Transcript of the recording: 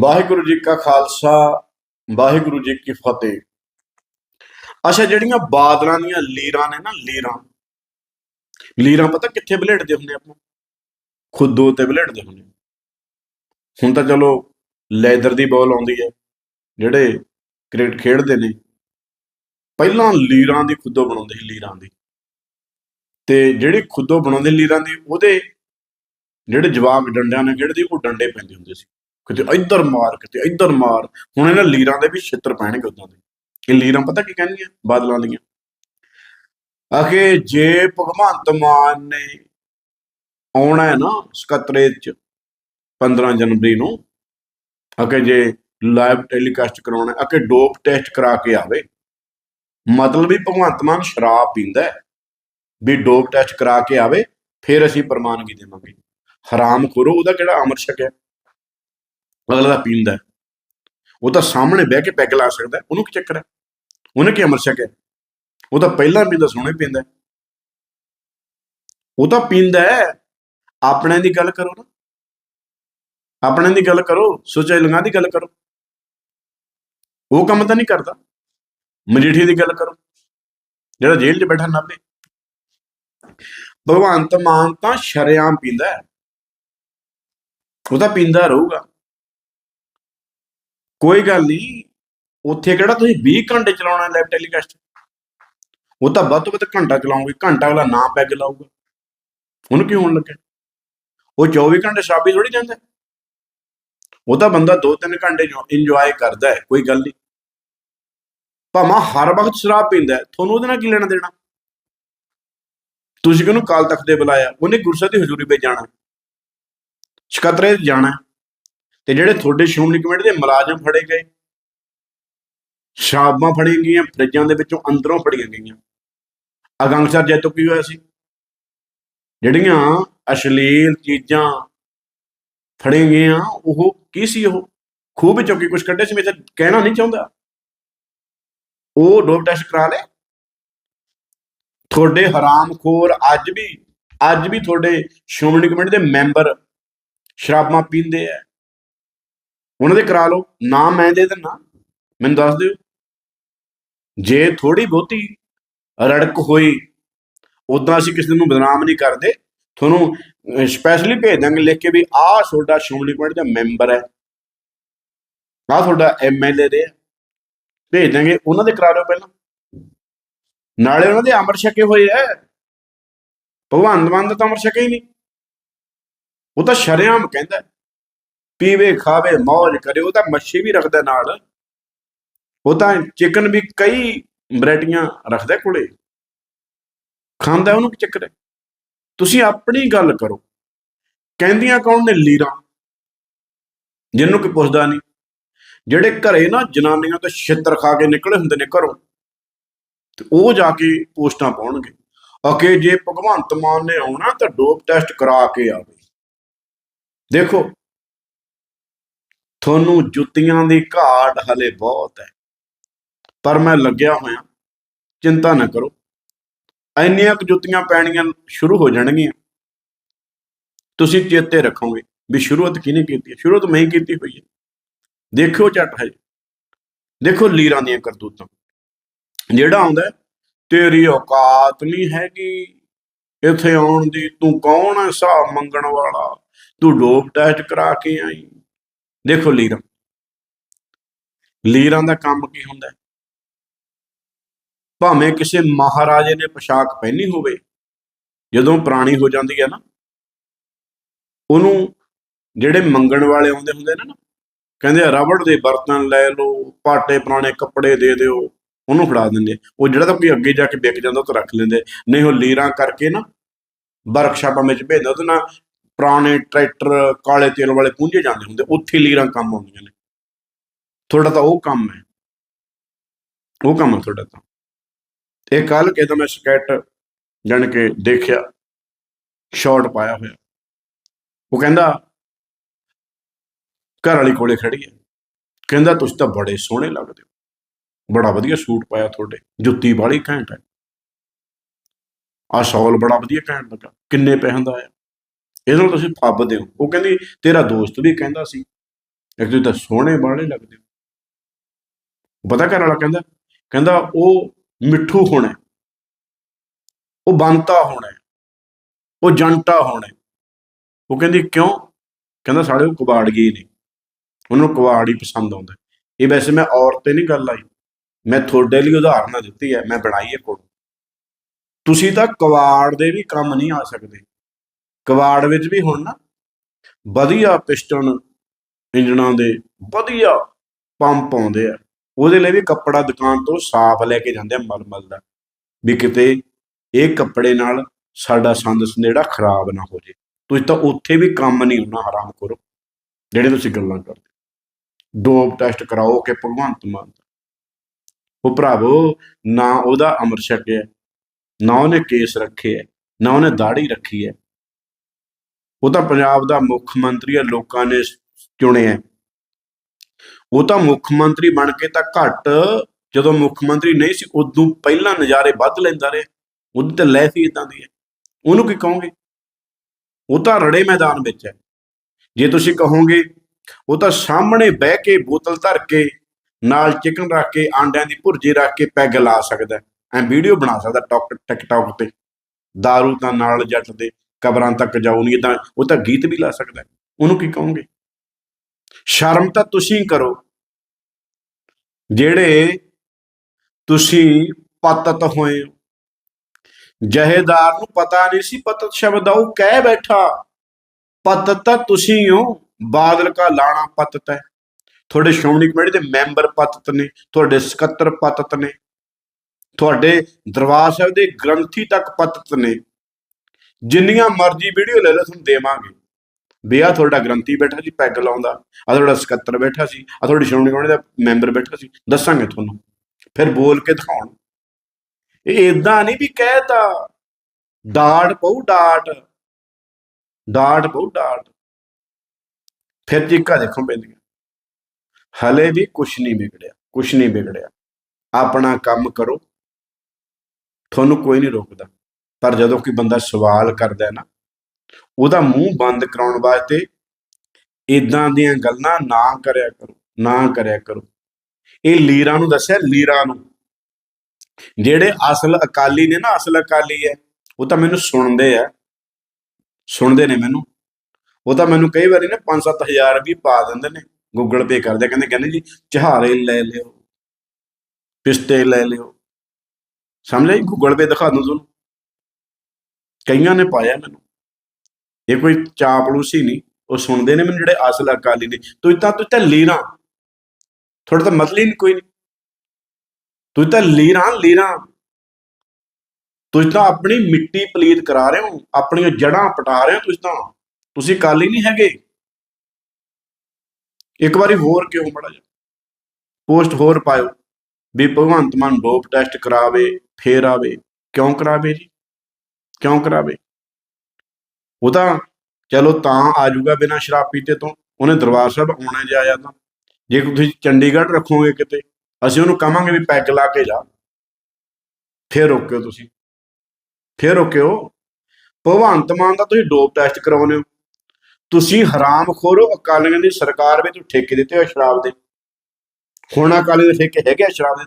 ਵਾਹਿਗੁਰੂ ਜੀ ਕਾ ਖਾਲਸਾ, ਵਾਹਿਗੁਰੂ ਜੀ ਕੀ ਫਤਿਹ। ਅੱਛਾ, ਜਿਹੜੀਆਂ ਬਾਦਲਾਂ ਦੀਆਂ ਲੀਰਾਂ ਨੇ ਨਾ, ਲੀਰਾਂ। ਲੀਰਾਂ ਪਤਾ ਕਿੱਥੇ ਬਲੇਟਦੇ ਹੁੰਦੇ ਆਪਾਂ? ਖੁੱਦੋ ਤੇ ਬਲੇਟਦੇ ਹੁੰਦੇ। ਹੁਣ ਤਾਂ ਚਲੋ, ਲੈਦਰ ਦੀ ਬਾਲ ਆਉਂਦੀ ਹੈ, ਜਿਹੜੇ ਕ੍ਰਿਕਟ ਖੇਡਦੇ ਨੇ। ਪਹਿਲਾਂ ਲੀਰਾਂ ਦੀ ਖੁੱਦੋ ਬਣਾਉਂਦੇ ਸੀ, ਲੀਰਾਂ ਦੀ। ਤੇ ਜਿਹੜੀ ਖੁੱਦੋ ਬਣਾਉਂਦੇ ਲੀਰਾਂ ਦੀ, ਉਹਦੇ ਜਿਹੜੇ ਜਵਾਕ ਡੰਡਿਆਂ ਨਾਲ ਖੇਡਦੇ, ਉਹ ਡੰਡੇ ਪੈਂਦੇ ਹੁੰਦੇ ਸੀ। ਕਿਤੇ ਇੱਧਰ ਮਾਰ ਕਿਤੇ ਇੱਧਰ ਮਾਰ। ਹੁਣ ਇਹਨਾਂ ਲੀਰਾਂ ਦੇ ਵੀ ਛਿੱਤਰ ਪੈਣਗੇ ਉਦਾਂ ਦੇ। ਇਹ ਲੀਰਾਂ ਪਤਾ ਕੀ ਕਹਿੰਦੀਆਂ ਬਾਦਲਾਂ ਦੀਆਂ। ਆਖੇ ਜੇ ਭਗਵੰਤ ਮਾਨ ਨੇ ਆਉਣਾ ਹੈ ਨਾ ਸਕੱਤਰੇ ਚ 15 ਜਨਵਰੀ ਨੂੰ ਆਖੇ ਜੇ ਲਾਈਵ ਟੈਲੀਕਾਸਟ ਕਰਾਉਣਾ ਹੈ, ਆਖੇ ਡੋਪ ਟੈਸਟ ਕਰਾ ਕੇ ਆਵੇ ਮਤਲਬ ਵੀ ਭਗਵੰਤ ਮਾਨ ਸ਼ਰਾਬ ਪੀਂਦਾ ਹੈ ਵੀ ਡੋਪ ਟੈਸਟ ਕਰਾ ਕੇ ਆਵੇ ਫਿਰ ਅਸੀਂ ਪ੍ਰਮਾਨਗੀ ਦੇਵਾਂਗੇ। ਹਰਾਮ ਖੋਰੋ ਉਹਦਾ ਕਿਹੜਾ ਅਮਰ ਛਕਿਆ? ਅਗਲਾ ਦਾ ਪੀਂਦਾ ਉਹ ਤਾਂ ਸਾਹਮਣੇ ਬਹਿ ਕੇ ਪੈਗ ਲਾ ਸਕਦਾ ਉਹਨੂੰ ਕੀ ਚੱਕਰ ਹੈ? ਉਹਨੇ ਕੀ ਅਮਰ ਛਕਿਆ? ਉਹ ਤਾਂ ਪਹਿਲਾਂ ਪੀਂਦਾ ਸੋਹਣੇ ਪੀਂਦਾ ਉਹ ਤਾਂ ਪੀਂਦਾ ਹੈ। ਆਪਣੇ ਦੀ ਗੱਲ ਕਰੋ ਨਾ। ਆਪਣੇ ਦੀ ਗੱਲ ਕਰੋ ਸੋਚੇ ਲੰਗਾ ਦੀ ਗੱਲ ਕਰੋ। ਉਹ ਕੰਮ ਤਾਂ ਨਹੀਂ ਕਰਦਾ। ਮਜੀਠੀ ਦੀ ਗੱਲ ਕਰੋ। ਜਿਹੜਾ ਜੇਲ੍ਹ 'ਚ ਬੈਠਾ ਨਾਭੇ। ਭਗਵੰਤ ਮਾਨ ਤਾਂ ਸ਼ਰੇਆਮ ਪੀਂਦਾ ਹੈ। ਉਹ ਤਾਂ ਪੀਂਦਾ ਰਹੂਗਾ। ਕੋਈ ਗੱਲ ਨਹੀਂ, ਉੱਥੇ ਕਿਹੜਾ ਤੁਸੀਂ 20 ਘੰਟੇ ਚਲਾਉਣਾ ਲਾਈਵ ਟੈਲੀਕਾਸਟ ਉਹ ਤਾਂ ਵੱਧ ਤੋਂ ਵੱਧ ਘੰਟਾ ਚਲਾਉਂਗੇ, ਘੰਟਾ ਵਾਲਾ ਨਾ ਪੈਗ ਲਾਊਗਾ। ਉਹਨੂੰ ਕੀ ਹੋਣ ਲੱਗਿਆ? ਉਹ 24 ਘੰਟੇ ਸ਼ਰਾਬੀ ਥੋੜੀ ਜਾਂਦਾ? ਉਹ ਤਾਂ ਬੰਦਾ 2-3 ਘੰਟੇ ਇੰਜੋਏ ਕਰਦਾ ਹੈ, ਕੋਈ ਗੱਲ ਨਹੀਂ। ਭਾਵੇਂ ਹਰ ਵਕਤ ਸ਼ਰਾਬ ਪੀਂਦਾ ਤੁਹਾਨੂੰ ਉਹਦੇ ਨਾਲ ਕੀ ਲੈਣਾ ਦੇਣਾ? ਤੁਸੀਂ ਕਿਹਨੂੰ ਕਾਲ ਤਖਤ ਦੇ ਬੁਲਾਇਆ? ਉਹਨੇ ਗੁਰਸਤ ਦੀ ਹਜ਼ੂਰੀ ਵਿੱਚ ਜਾਣਾ। ਸਕੱਤਰੇ ਜਾਣਾ ਤੇ ਜਿਹੜੇ ਤੁਹਾਡੇ ਸ਼੍ਰੋਮਣੀ ਕਮੇਟੀ ਦੇ ਮੁਲਾਜ਼ਮ ਫੜੇ ਗਏ, ਸ਼ਰਾਬਾਂ ਫੜੀਆਂ ਗਈਆਂ, ਫਰਿੱਜਾਂ ਦੇ ਵਿੱਚੋਂ ਅੰਦਰੋਂ ਫੜੀਆਂ ਗਈਆਂ। ਅਗੰਗਸਰ ਜੈਤੋ ਕੀ ਹੋਇਆ ਸੀ? ਜਿਹੜੀਆਂ ਅਸ਼ਲੀਲ ਚੀਜ਼ਾਂ ਫੜੀਆਂ ਗਈਆਂ, ਉਹ ਕੀ ਸੀ ਉਹ? ਖੂਹ ਵਿੱਚੋਂ ਕੀ ਕੁਝ ਕੱਢੇ ਸੀ? ਮੈਂ ਤਾਂ ਕਹਿਣਾ ਨਹੀਂ ਚਾਹੁੰਦਾ। ਉਹ ਡੋਪ ਟੈਸਟ ਕਰਾ ਲੈ ਤੁਹਾਡੇ ਹਰਾਮਖੋਰ ਅੱਜ ਵੀ ਅੱਜ ਵੀ ਤੁਹਾਡੇ ਸ਼੍ਰੋਮਣੀ ਕਮੇਟੀ ਦੇ ਮੈਂਬਰ ਸ਼ਰਾਬਾਂ ਪੀਂਦੇ ਆ। ਉਹਨਾਂ ਦੇ ਕਰਾ ਲਓ। ਨਾਮ ਮੈਂ ਦੇ ਦਿੰਨਾ ਮੈਨੂੰ ਦੱਸ ਦਿਓ। ਜੇ ਥੋੜੀ ਬਹੁਤੀ ਰੜਕ ਹੋਈ ਉਦਾਂ ਅਸੀਂ ਕਿਸੇ ਨੂੰ ਬਦਨਾਮ ਨਹੀਂ ਕਰਦੇ। ਤੁਹਾਨੂੰ ਸਪੈਸ਼ਲੀ ਭੇਜ ਦਾਂਗੇ ਲਿਖ ਕੇ ਵੀ ਆਹ ਤੁਹਾਡਾ ਸ਼੍ਰੋਮਣੀ ਕਮੇਟੀ ਦਾ ਮੈਂਬਰ ਹੈ। ਆਹ ਤੁਹਾਡਾ ਐਮਐਲਏ ਦੇ ਹੈ। ਭੇਜ ਦਾਂਗੇ। ਉਹਨਾਂ ਦੇ ਕਰਾ ਲਓ ਪਹਿਲਾਂ। ਨਾਲੇ ਉਹਨਾਂ ਦੇ ਅਮਰ ਛਕੇ ਹੋਏ ਐ ਭਗਵਾਨ ਮਾਨ ਦਾ ਤਾਂ ਅਮਰ ਛਕੇ ਹੀ ਨਹੀਂ। ਉਹ ਤਾਂ ਸ਼ਰੇਆਮ ਕਹਿੰਦਾ ਪੀਵੇ, ਖਾਵੇ ਮौज ਕਰੇ, ਉਹ ਤਾਂ ਮੱਛੀ ਵੀ ਰੱਖਦਾ ਨਾਲ। ਉਹ ਤਾਂ ਚਿਕਨ ਵੀ ਕਈ ਵੈਰਾਈਟੀਆਂ ਰੱਖਦਾ ਕੋਲੇ। ਖਾਂਦਾ ਉਹਨੂੰ ਕੀ ਚੱਕਰ ਹੈ? ਤੁਸੀਂ ਆਪਣੀ ਗੱਲ ਕਰੋ। ਕਹਿੰਦੀਆਂ ਕੌਣ ਨੇ? ਲੀਰਾਂ। ਜਿਹਨੂੰ ਕੋਈ ਪੁੱਛਦਾ ਨਹੀਂ। ਜਿਹੜੇ ਘਰੇ ਨਾ ਜਨਾਨੀਆਂ ਤੋਂ ਛਿੱਤਰ ਖਾ ਕੇ ਨਿਕਲੇ ਹੁੰਦੇ ਨੇ ਘਰੋਂ, ਤੇ ਉਹ ਜਾ ਕੇ ਪੋਸਟਾਂ ਪਾਉਣਗੇ। ਅਕੇ ਜੇ ਭਗਵੰਤ ਮਾਨ ਨੇ ਆਉਣਾ ਤਾਂ ਡੋਪ ਟੈਸਟ ਕਰਾ ਕੇ ਆਵੇ। ਦੇਖੋ ਤੁਹਾਨੂੰ ਜੁੱਤੀਆਂ ਦੀ ਘਾਟ ਹਲੇ ਬਹੁਤ ਹੈ। ਪਰ ਮੈਂ ਲੱਗਿਆ ਹੋਇਆ, ਚਿੰਤਾ ਨਾ ਕਰੋ। ਇੰਨੀਆਂ ਕੁ ਜੁੱਤੀਆਂ ਪੈਣੀਆਂ ਸ਼ੁਰੂ ਹੋ ਜਾਣਗੀਆਂ। ਤੁਸੀਂ ਚੇਤੇ ਰੱਖੋਗੇ ਵੀ ਸ਼ੁਰੂਆਤ ਕਿਹਨੇ ਕੀਤੀ ਹੈ? ਸ਼ੁਰੂਆਤ ਮੈਂ ਹੀ ਕੀਤੀ ਹੋਈ ਹੈ। ਦੇਖਿਓ ਝੱਟ ਹੈ ਦੇਖੋ ਲੀਰਾਂ ਦੀਆਂ ਕਰਤੂਤਾਂ। ਜਿਹੜਾ ਆਉਂਦਾ ਤੇਰੀ ਔਕਾਤ ਨਹੀਂ ਹੈਗੀ। ਇੱਥੇ ਆਉਣ ਦੀ ਤੂੰ ਕੌਣ ਹੈ? ਹਿਸਾਬ ਮੰਗਣ ਵਾਲਾ। ਤੂੰ ਡੋਪ ਟੈਸਟ ਕਰਾ ਕੇ ਆਈ। ਦੇਖੋ ਲੀਰਾਂ। ਲੀਰਾਂ ਦਾ ਕੰਮ ਕੀ ਹੁੰਦਾ? ਭਾਵੇਂ ਕਿਸੇ ਮਹਾਰਾਜੇ ਨੇ ਪੋਸ਼ਾਕ ਪਹਿਨੀ ਹੋਵੇ, ਜਦੋਂ ਪੁਰਾਣੀ ਹੋ ਜਾਂਦੀ ਹੈ ਨਾ, ਉਹਨੂੰ ਜਿਹੜੇ ਮੰਗਣ ਵਾਲੇ ਆਉਂਦੇ ਹੁੰਦੇ ਨੇ ਨਾ, ਕਹਿੰਦੇ ਰਬੜ ਦੇ ਬਰਤਨ ਲੈ ਲਓ ਪਾਟੇ ਪੁਰਾਣੇ ਕੱਪੜੇ ਦੇ ਦਿਓ, ਉਹਨੂੰ ਫੜਾ ਦਿੰਦੇ ਉਹ ਜਿਹੜਾ ਤਾਂ ਕੋਈ ਅੱਗੇ ਜਾ ਕੇ ਵਿਕ ਜਾਂਦਾ, ਉਹ ਤਾਂ ਰੱਖ ਲੈਂਦੇ ਨਹੀਂ, ਉਹ ਲੀਰਾਂ ਕਰਕੇ ਨਾ, ਵਰਕਸ਼ਾਪਾਂ ਵਿੱਚ ਭੇਜਦਾ, ਉਹਦੇ ਨਾਲ ਪੁਰਾਣੇ ਟਰੈਕਟਰ, ਕਾਲੇ ਤੇਲ ਵਾਲੇ ਪੁੰਝੇ ਜਾਂਦੇ ਹੁੰਦੇ, ਉੱਥੇ ਲੀਰਾਂ ਕੰਮ ਆਉਂਦੀਆਂ ਨੇ। ਤੁਹਾਡਾ ਤਾਂ ਉਹ ਕੰਮ ਹੈ। ਉਹ ਕੰਮ ਹੈ ਤੁਹਾਡਾ ਤਾਂ। ਇਹ ਕੱਲ ਕਿਦੋਂ ਮੈਂ ਸਕੈਟ ਜਾਣ ਕੇ ਦੇਖਿਆ, ਸ਼ਾਰਟ ਪਾਇਆ ਹੋਇਆ। ਉਹ ਕਹਿੰਦਾ, ਘਰ ਵਾਲੀ ਕੋਲੇ ਖੜੀ ਹੈ। ਕਹਿੰਦਾ, ਤੁਸੀਂ ਤਾਂ ਬੜੇ ਸੋਹਣੇ ਲੱਗਦੇ ਹੋ। ਬੜਾ ਵਧੀਆ ਸੂਟ ਪਾਇਆ ਤੁਹਾਡੇ। ਜੁੱਤੀ ਵਾਲੀ ਘੈਂਟ ਹੈ। ਆ ਸ਼ਾਲ ਬੜਾ ਵਧੀਆ ਘੈਂਟ ਲੱਗਾ। ਕਿੰਨੇ ਪੈਸਿਆਂ ਦਾ ਆਇਆ? ਇਹਦੇ ਨਾਲ ਤੁਸੀਂ ਫੱਬਦੇ ਹੋ। ਉਹ ਕਹਿੰਦੀ, ਤੇਰਾ ਦੋਸਤ ਵੀ ਕਹਿੰਦਾ ਸੀ। ਇੱਕ ਤੁਸੀਂ ਤਾਂ ਸੋਹਣੇ ਬਾਹਲੇ ਲੱਗਦੇ ਹੋ। ਪਤਾ ਘਰ ਵਾਲਾ ਕਹਿੰਦਾ ਕਹਿੰਦਾ, ਉਹ ਮਿੱਠੂ ਹੋਣਾ ਉਹ ਬੰਤਾ ਹੋਣਾ ਉਹ ਜੰਟਾ ਹੋਣਾ ਉਹ ਕਹਿੰਦੀ, ਕਿਉਂ? ਕਹਿੰਦਾ ਸਾਡੇ ਉਹ ਕਬਾੜੀਏ ਨੇ। ਉਹਨੂੰ ਨੂੰ ਕਬਾੜ ਹੀ ਪਸੰਦ ਆਉਂਦਾ ਇਹ ਵੈਸੇ ਮੈਂ ਔਰਤ ਤੇ ਨਹੀਂ ਗੱਲ ਆਈ ਮੈਂ ਤੁਹਾਡੇ ਲਈ ਉਦਾਹਰਨ ਦਿੱਤੀ ਹੈ। ਮੈਂ ਬਣਾਈ ਹੈ ਕੋਡ ਤੁਸੀਂ ਤਾਂ ਕਵਾੜ ਦੇ ਵੀ ਕੰਮ ਨਹੀਂ ਆ ਸਕਦੇ। ਕਵਾੜ ਵਿੱਚ ਵੀ ਹੁਣ ਨਾ ਵਧੀਆ ਪਿਸਟਨ ਇੰਜਣਾਂ ਦੇ ਵਧੀਆ ਪੰਪ ਆਉਂਦੇ ਆ। ਉਹਦੇ ਲਈ ਵੀ ਕੱਪੜਾ ਦੁਕਾਨ ਤੋਂ ਸਾਫ਼ ਲੈ ਕੇ ਜਾਂਦੇ ਆ ਮਲਮਲ ਦਾ। ਵੀ ਕਿਤੇ ਇਹ ਕੱਪੜੇ ਨਾਲ ਸਾਡਾ ਸੰਦ ਸੰਦੇੜਾ ਖਰਾਬ ਨਾ ਹੋ ਜੇ। ਤੁਸੀਂ ਤਾਂ ਉੱਥੇ ਵੀ ਕੰਮ ਨਹੀਂ ਹੋਣਾ ਹਰਾਮ ਕਰੋ। ਜਿਹੜੇ ਤੁਸੀਂ ਗੱਲਾਂ ਕਰਦੇ ਡੋਪ ਟੈਸਟ ਕਰਾਓ ਕਿ ਭਗਵੰਤ ਮਾਨ ਦਾ। ਉਹ ਭਰਾਵੋ, ਨਾ ਉਹਦਾ ਅਮਰ ਛਕਿਆ, ਨਾ ਉਹਨੇ ਕੇਸ ਰੱਖੇ ਹੈ, ਨਾ ਉਹਨੇ ਦਾੜੀ ਰੱਖੀ ਹੈ। ਉਹ ਤਾਂ ਪੰਜਾਬ ਦਾ ਮੁੱਖ ਮੰਤਰੀ ਹੈ ਲੋਕਾਂ ਨੇ ਚੁਣਿਆ ਉਹ ਤਾਂ ਮੁੱਖ ਮੰਤਰੀ ਬਣ ਕੇ ਤਾਂ ਘੱਟ ਜਦੋਂ ਮੁੱਖ ਮੰਤਰੀ ਨਹੀਂ ਸੀ, ਉਦੋਂ ਪਹਿਲਾਂ ਨਜ਼ਾਰੇ ਵੱਧ ਲੈਂਦਾ ਰਿਹਾ। ਉਹਦੀ ਤਾਂ ਲੈ ਹੀ ਇਦਾਂ ਦੀ ਹੈ ਉਹਨੂੰ ਕੀ ਕਹੋਗੇ? ਉਹ ਤਾਂ ਰੜੇ ਮੈਦਾਨ ਵਿੱਚ ਹੈ ਜੇ ਤੁਸੀਂ ਕਹੋਗੇ, ਉਹ ਤਾਂ ਸਾਹਮਣੇ ਬਹਿ ਕੇ ਬੋਤਲ ਧਰ ਕੇ, ਨਾਲ ਚਿਕਨ ਰੱਖ ਕੇ, ਆਂਡਿਆਂ ਦੀ ਭੁਰਜੀ ਰੱਖ ਕੇ ਪੈਗ ਲਾ ਸਕਦਾ। ਐ ਵੀਡੀਓ ਬਣਾ ਸਕਦਾ ਟੌਕ, ਟਿਕਟੌਕ ਤੇ। दारू ਤਾਂ ਨਾਲ ਜੱਟ ਦੇ। ਕਬਰਾਂ ਤੱਕ ਜਾਊ ਨਹੀਂ ਤਾਂ ਉਹ ਤਾਂ ਗੀਤ ਵੀ ਲਾ ਸਕਦਾ ਉਹਨੂੰ ਕੀ ਕਹੋਗੇ? ਸ਼ਰਮ ਤਾਂ ਤੁਸੀਂ ਕਰੋ। ਜਿਹੜੇ ਤੁਸੀਂ ਪਤਤ ਹੋਏ ਹੋ। ਜਹੇਦਾਰ ਨੂੰ ਪਤਾ ਨਹੀਂ ਸੀ ਪਤਤ ਸ਼ਬਦ ਦਾ, ਉਹ ਕਹਿ ਬੈਠਾ। ਪਤਤ ਤਾਂ ਤੁਸੀਂ ਹੋ। ਬਾਦਲ ਕਾ ਲਾਣਾ ਪਤਤ ਹੈ। ਤੁਹਾਡੇ ਸ਼੍ਰੋਮਣੀ ਕਮੇਟੀ ਦੇ ਮੈਂਬਰ ਪਤਤ ਨੇ, ਤੁਹਾਡੇ ਸਕੱਤਰ ਪਤਤ ਨੇ, ਤੁਹਾਡੇ ਦਰਬਾਰ ਸਾਹਿਬ ਦੇ ਗ੍ਰੰਥੀ ਤੱਕ ਪਤਤ ਨੇ। ਜਿੰਨੀਆਂ ਮਰਜ਼ੀ ਵੀਡੀਓ ਲੈ ਲਓ, ਤੁਹਾਨੂੰ ਦੇਵਾਂਗੇ। ਵੀ ਤੁਹਾਡਾ ਗ੍ਰੰਥੀ ਬੈਠਾ ਸੀ ਪੈਗ ਲਾਉਂਦਾ। ਆ ਤੁਹਾਡਾ ਸਕੱਤਰ ਬੈਠਾ ਸੀ ਆ ਤੁਹਾਡੀ ਸ਼੍ਰੋਮਣੀ ਕਮੇਟੀ ਦਾ ਮੈਂਬਰ ਬੈਠਾ ਸੀ, ਦੱਸਾਂਗੇ ਤੁਹਾਨੂੰ। ਫਿਰ ਬੋਲ ਕੇ ਦਿਖਾਉਣ। ਇਹ ਇਦਾਂ ਨਹੀਂ ਵੀ ਕਹਿਤਾ ਡਾਟ ਪਊ, ਡਾਟ। ਡਾਟ ਪਊ, ਡਾਟ। ਫਿਰ ਚੀਕਾਂ ਦੇਖੋ ਪੈਂਦੀਆਂ। ਹਲੇ ਵੀ ਕੁਛ ਨਹੀਂ ਵਿਗੜਿਆ, ਕੁਛ ਨਹੀਂ ਵਿਗੜਿਆ। ਆਪਣਾ ਕੰਮ ਕਰੋ। ਤੁਹਾਨੂੰ ਕੋਈ ਨਹੀਂ ਰੋਕਦਾ। ਪਰ ਜਦੋਂ ਕੋਈ ਬੰਦਾ ਸਵਾਲ ਕਰਦਾ ਹੈ ਨਾ, ਉਹਦਾ ਮੂੰਹ ਬੰਦ ਕਰਾਉਣ ਵਾਸਤੇ ਇਦਾਂ ਦੀਆਂ ਗੱਲਾਂ ਨਾ ਕਰਿਆ ਕਰੋ, ਨਾ ਕਰਿਆ ਕਰੋ। ਇਹ ਲੀਰਾਂ ਨੂੰ ਦੱਸਿਆ, ਲੀਰਾਂ ਨੂੰ। ਜਿਹੜੇ ਅਸਲ ਅਕਾਲੀ ਨੇ ਨਾ, ਅਸਲ ਅਕਾਲੀ ਹੈ, ਉਹ ਤਾਂ ਮੈਨੂੰ ਸੁਣਦੇ ਆ। ਸੁਣਦੇ ਨੇ ਮੈਨੂੰ। ਉਹ ਤਾਂ ਮੈਨੂੰ ਕਈ ਵਾਰੀ ਨਾ 5-7000 ਵੀ ਪਾ ਦਿੰਦੇ ਨੇ। ਗੂਗਲ ਪੇ ਕਰਦੇ, ਕਹਿੰਦੇ ਕਹਿੰਦੇ ਜੀ, ਚਹਾਰੇ ਲੈ ਲਿਓ, ਪਿਸਤੇ ਲੈ ਲਿਓ। ਸਮਝ ਆਈ ਗੂਗਲ ਪੇ ਦਿਖਾ ਦੂੰ ਤੁਹਾਨੂੰ। ਕਈਆਂ ਨੇ ਪਾਇਆ ਮੈਨੂੰ। ਇਹ ਕੋਈ ਚਾਪਲੂਸੀ ਨਹੀਂ, ਉਹ ਸੁਣਦੇ ਨੇ ਮੈਨੂੰ ਜਿਹੜੇ ਅਸਲ ਅਕਾਲੀ ਨੇ। ਤੂੰ ਤਾਂ ਤੁਸੀਂ ਤਾਂ ਲੀਰਾਂ। ਤੁਹਾਡਾ ਤਾਂ ਮਤਲਬ ਹੀ ਨਹੀਂ ਕੋਈ। ਨਹੀਂ ਤੁਸੀਂ ਤਾਂ ਲੀਰਾਂ ਲੀਰਾਂ। ਤੁਸੀਂ ਤਾਂ ਆਪਣੀ ਮਿੱਟੀ ਪਲੀਤ ਕਰਾ ਰਹੇ ਹੋ, ਆਪਣੀਆਂ ਜੜਾਂ ਪਟਾ ਰਹੇ ਹੋ ਤੁਸੀਂ ਤਾਂ। ਤੁਸੀਂ ਕਾਲੀ ਨਹੀਂ ਹੈਗੇ। ਇੱਕ ਵਾਰੀ ਹੋਰ ਕਿਉਂ ਮੜਾ ਜਾ ਪੋਸਟ ਹੋਰ ਪਾਇਓ। ਵੀ ਭਗਵੰਤ ਮਾਨ ਡੋਪ ਟੈਸਟ ਕਰਾਵੇ, ਫੇਰ ਆਵੇ। ਕਿਉਂ ਕਰਾਵੇ ਜੀ? ਕਿਉਂ ਕਰਾਵੇ? ਉਹ ਤਾਂ ਚਲੋ ਤਾਂ ਆ ਜਾਊਗਾ ਬਿਨਾਂ ਸ਼ਰਾਬ ਪੀਤੇ ਤੋਂ। ਉਹਨੇ ਦਰਬਾਰ ਸਾਹਿਬ ਆਉਣਾ ਜੇ ਤਾਂ। ਜੇ ਤੁਸੀਂ ਚੰਡੀਗੜ੍ਹ ਰੱਖੋਗੇ ਕਿਤੇ, ਅਸੀਂ ਉਹਨੂੰ ਕਵਾਂਗੇ ਵੀ ਪੈਗ ਲਾ ਕੇ ਜਾ। ਫੇਰ ਰੋਕਿਓ ਤੁਸੀਂ। ਫੇਰ ਰੋਕਿਓ। ਭਗਵੰਤ ਮਾਨ ਦਾ ਤੁਸੀਂ ਡੋਪ ਟੈਸਟ ਕਰਾਉਨੇ ਹੋ। ਤੁਸੀਂ ਹਰਾਮ ਖੋਰੋ ਅਕਾਲੀਆਂ ਦੀ ਸਰਕਾਰ ਵਿੱਚ ਠੇਕੇ ਦਿੱਤੇ ਹੋਏ ਸ਼ਰਾਬ ਦੇ। ਹੁਣ ਅਕਾਲੀ ਦੇ ਠੇਕੇ ਹੈਗੇ ਆ ਸ਼ਰਾਬ ਦੇ